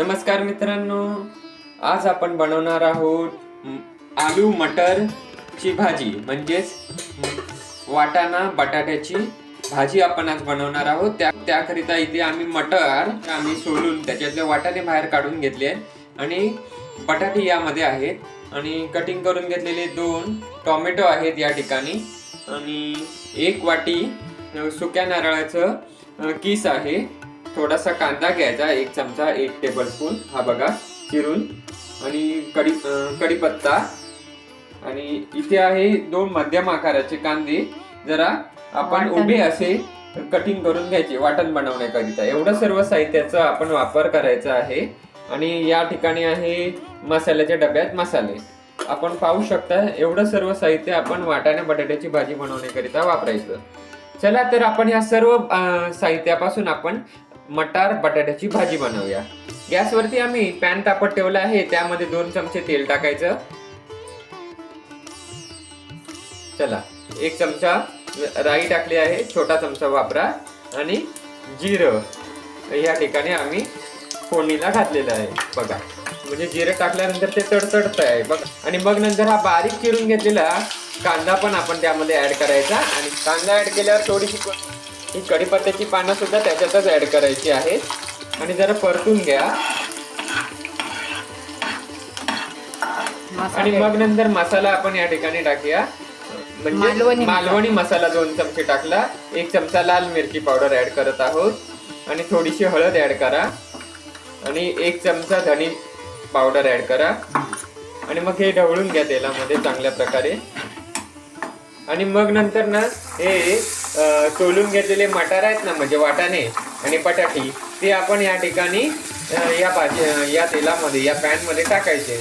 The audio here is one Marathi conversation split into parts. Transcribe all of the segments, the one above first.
नमस्कार मित्रांनो आज आपण बनवणार आहोत आलू मटर ची भाजी. म्हणजेच वाटाणा बटाट्याची भाजी आपण आज बनवणार आहोत. त्या त्याकरिता इथे आम्ही मटर आम्ही सोलून त्याच्यातले वाटाणे बाहेर काढून घेतले आणि बटाटे यामध्ये आहेत. आणि कटिंग करून घेतलेले दोन टोमॅटो आहेत या ठिकाणी. आणि एक वाटी सुक्या नारळाचं किस आहे. थोडासा कांदा घ्यायचा एक चमचा एक टेबल स्पून हा बघा चिरून. आणि कढी अं, कढीपत्ता. आणि इथे आहे दोन मध्यम आकाराचे कांदे. जरा आपण वाटण. उभे असे कटिंग करून घ्यायचे वाटण बनवण्याकरिता. एवढं सर्व साहित्याचा आपण वापर करायचा आहे. आणि या ठिकाणी आहे मसाल्याच्या डब्यात मसाले. आपण पाहू शकता एवढं सर्व साहित्य आपण वाटाण्या बटाट्याची भाजी बनवण्याकरिता वापरायचं. चला तर आपण या सर्व साहित्यापासून आपण मटार बटाट्याची भाजी बनवूया. गॅसवरती आम्ही पॅन तापत ठेवलं आहे त्यामध्ये दोन चमचे तेल टाकायचं. चला एक चमचा राई टाकली आहे छोटा चमचा वापरा. आणि जिरं या ठिकाणी आम्ही फोडणीला घातलेलं आहे. बघा म्हणजे जिरं टाकल्यानंतर ते तडतडत आहे बघा. आणि मग नंतर हा बारीक चिरून घेतलेला कांदा पण आपण त्यामध्ये ऍड करायचा. आणि कांदा ऍड केल्यावर थोडीशी ही कढीपत्त्याची पानं सुद्धा त्याच्यातच ऍड करायची आहेत. आणि जरा परतून घ्या. आणि मग नंतर मसाला आपण या ठिकाणी टाकूया. म्हणजे मालवणी मालवणी मसाला दोन चमचे टाकला. एक चमचा लाल मिरची पावडर ऍड करत आहोत. आणि थोडीशी हळद ऍड करा. आणि एक चमचा धनी पावडर ऍड करा. आणि मग हे ढवळून घ्या तेलामध्ये चांगल्या प्रकारे. आणि मग नंतर ना हे सोलून घेतलेले मटार आहेत ना म्हणजे वाटाणे आणि बटाटी ते आपण या ठिकाणी या भाजी या तेलामध्ये या पॅनमध्ये टाकायचे.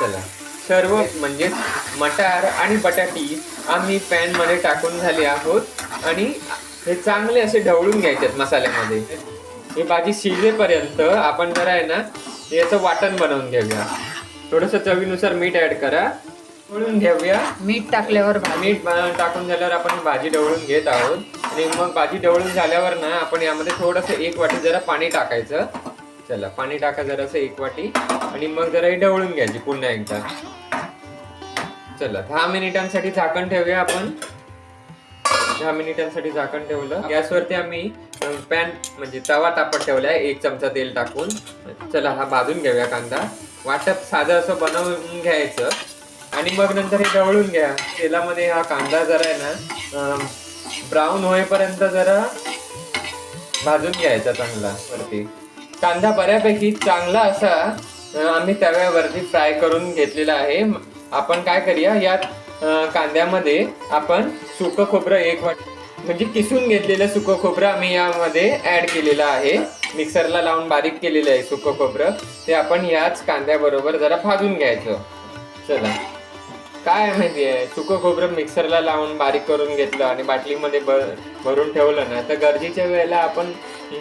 चला. सर्व म्हणजे मटार आणि बटाटी आम्ही पॅनमध्ये टाकून झाले आहोत. आणि हे चांगले असे ढवळून घ्यायचे मसाल्यामध्ये. ही भाजी शिजेपर्यंत आपण जरा आहे ना याचं वाटण बनवून घेऊया. थोडंसं चवीनुसार मीठ ॲड करा. ढवळून घेऊया. मीठ टाकल्यावर मीठ अं, टाकून झाल्यावर आपण ही भाजी ढवळून घेत आहोत. आणि मग भाजी ढवळून झाल्यावर ना आपण यामध्ये थोडस एक वाटी जरा पाणी टाकायचं. चला पाणी टाका जरासं एक वाटी. आणि मग जरा ही ढवळून घ्यायची पुन्हा एकदा. चला दहा मिनिटांसाठी झाकण ठेवूया आपण. दहा मिनिटांसाठी झाकण ठेवलं. गॅसवरती आम्ही पॅन म्हणजे तवा तापत ठेवलाय. एक चमचा तेल टाकून. चला हा भाजून घेऊया कांदा. वाटप साधं असं बनवून घ्यायचं. आणि मग नंतर हे ढवळून घ्या. तेलामध्ये हा कांदा जरा आहे ना ब्राऊन होईपर्यंत जरा भाजून घ्यायचा चांगला वरती. कांदा बऱ्यापैकी चांगला असा आम्ही तव्यावरती फ्राय करून घेतलेला आहे. आपण काय करूया यात कांद्यामध्ये आपण सुकं खोबरं एक वाट म्हणजे किसून घेतलेलं सुकं खोबरं आम्ही यामध्ये ऍड केलेलं आहे. मिक्सरला लावून बारीक केलेलं आहे सुकं खोबरं. ते आपण याच कांद्याबरोबर जरा भाजून घ्यायचं. चला. काय माहिती आहे? सुकं खोबरं मिक्सरला लावून बारीक करून घेतलं आणि बाटलीमध्ये भ- भरून ठेवलं ना तर गरजेच्या वेळेला आपण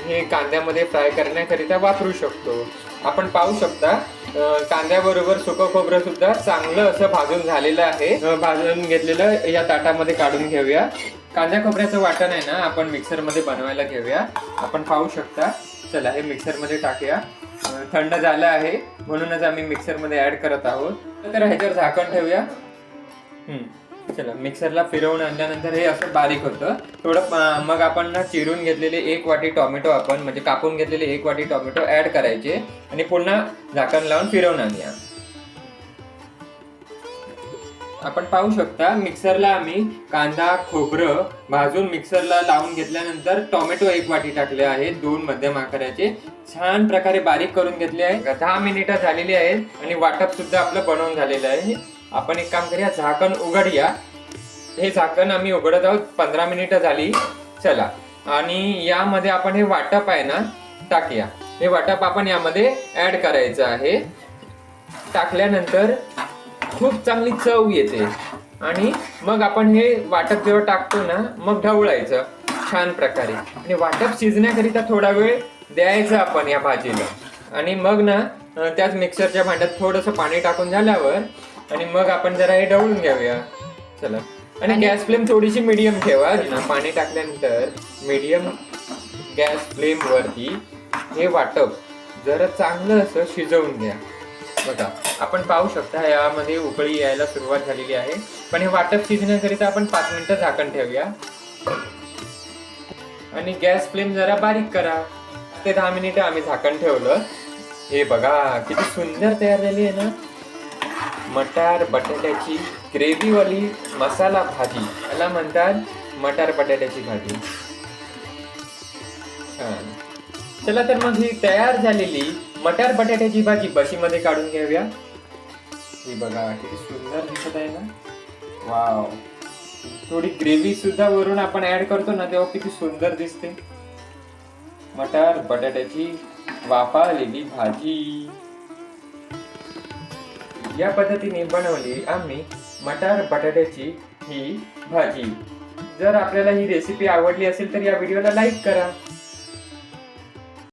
हे कांद्यामध्ये फ्राय करण्याकरिता वापरू शकतो. आपण पाहू शकता कांद्याबरोबर सुकं खोबरं सुद्धा चांगलं असं भाजून झालेलं आहे. भाजून घेतलेलं या ताटामध्ये काढून घेऊया. कांद्या खोबऱ्याचं वाटण आहे ना आपण मिक्सरमध्ये बनवायला घेऊया. आपण पाहू शकता. चला हे मिक्सरमध्ये टाकूया. थंड झालं आहे म्हणूनच आम्ही मिक्सरमध्ये ऍड करत आहोत. तर ह्याच्यावर झाकण ठेवूया. चला मिक्सरला फिरवून आणल्यानंतर हे असं बारीक होतं. थोडं मग आपण ना चिरून घेतलेले एक वाटी टॉमॅटो आपण म्हणजे कापून घेतलेले एक वाटी टॉमॅटो ऍड करायचे. आणि पुन्हा झाकण लावून फिरवून आणूया. आपण पाहू शकता मिक्सरला आम्ही कांदा खोबरं भाजून मिक्सरला लावून घेतल्यानंतर टोमॅटो एक वाटी टाकले आहेत दोन मध्यम आकाराचे. छान प्रकारे बारीक करून घेतले आहे दहा मिनिटं झालेली आहेत आणि वाटप सुद्धा आपलं बनवून झालेलं आहे. आपण एक काम करूया झाकण उघडूया. हे झाकण आम्ही उघडत आहोत पंधरा मिनिटं झाली. चला. आणि यामध्ये आपण हे वाटप आहे ना टाकूया. हे वाटप आपण यामध्ये ऍड करायचं आहे. टाकल्यानंतर खूप चांगली चव येते. आणि मग आपण हे वाटप जेव्हा टाकतो ना मग ढवळायचं छान प्रकारे. आणि वाटप शिजण्याकरिता थोडा वेळ द्यायचा आपण या भाजीला. आणि मग ना त्याच मिक्सरच्या भांड्यात थोडंसं पाणी टाकून झाल्यावर आणि मग आपण जरा हे ढवळून घेऊया. चला. आणि गॅस फ्लेम थोडीशी मिडियम ठेवा. ना पाणी टाकल्यानंतर मिडियम गॅस फ्लेम वरती हे वाटप जरा चांगलं असं शिजवून घ्या. बघा आपण पाहू शकता यामध्ये उकळी यायला सुरुवात झालेली आहे. पण हे वाटप शिजण्याकरिता आपण पाच मिनिटं झाकण ठेवूया. आणि गॅस फ्लेम जरा बारीक करा. ते दहा मिनिटं आम्ही झाकण ठेवलं. हे बघा किती सुंदर तयार झाली आहे ना. मटार बटाट्याची ग्रेव्हीवाली मसाला भाजी. याला म्हणतात मटार बटाट्याची भाजी. छान चला तर मग ही तयार झालेली मटार बटाट्याची भाजी बशीमध्ये काढून घेऊया. ही बघा किती सुंदर दिसत आहे ना. वाव. थोडी ग्रेव्ही सुद्धा वरून आपण ऍड करतो ना तेव्हा किती सुंदर दिसते. मटार बटाट्याची वापरलेली भाजी. या पद्धतीने बनवली आम्ही मटार बटाट्याची ही भाजी. जर आपल्याला ही रेसिपी आवडली असेल तर या व्हिडिओला लाईक करा.